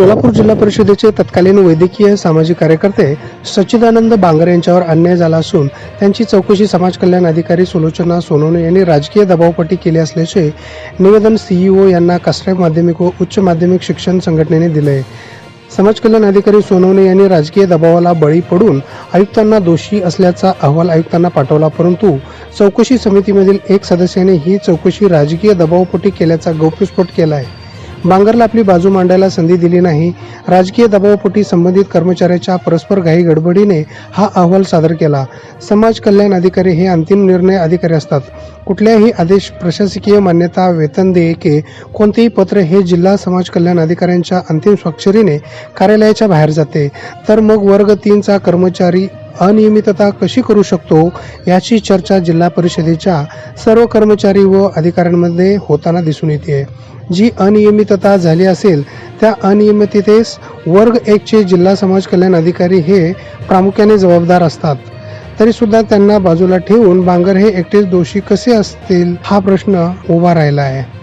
सोलापूर जिल्हा परिषदेचे तत्कालीन वैद्यकीय सामाजिक कार्यकर्ते सच्चिदानंद बांगर यांच्यावर अन्याय झाला असून त्यांची चौकशी समाज कल्याण अधिकारी सुलोचना सोनवणे यांनी राजकीय दबावपट्टी केली असल्याचे निवेदन सीईओ यांना कसरे माध्यमिक व उच्च माध्यमिक शिक्षण संघटनेने दिले. आहे समाज कल्याण अधिकारी सोनवणे यांनी राजकीय दबावाला बळी पडून आयुक्तांना दोषी असल्याचा अहवाल आयुक्तांना पाठवला परंतु चौकशी समितीमधील एक सदस्याने ही चौकशी राजकीय दबावपोटी केल्याचा गौप्यस्फोट केला आहे बांगरला आपली बाजू मांडायला संधी दिली नाही. राजकीय दबावापोटी संबंधित कर्मचाऱ्याच्या परस्पर घाई गडबडीने हा अहवाल सादर केला. समाज कल्याण अधिकारी हे अंतिम निर्णय अधिकारी असतात. कुठल्याही आदेश प्रशासकीय मान्यता वेतन देयके कोणतेही पत्र हे जिल्हा समाज कल्याण अधिकाऱ्यांच्या अंतिम स्वाक्षरीने कार्यालयाच्या बाहेर जाते. तर मग वर्ग तीनचा कर्मचारी अनियमितता कशी करू शकतो याची चर्चा जिल्हा परिषदेच्या सर्व कर्मचारी व अधिकाऱ्यांमध्ये होताना दिसून येते. जी अनियमितता झाली असेल त्या अनियमिततेस वर्ग एकचे जिल्हा समाज कल्याण अधिकारी हे प्रामुख्याने जबाबदार असतात. तरीसुद्धा त्यांना बाजूला ठेवून बांगर हे एकटेच दोषी कसे असतील हा प्रश्न उभा राहिला आहे.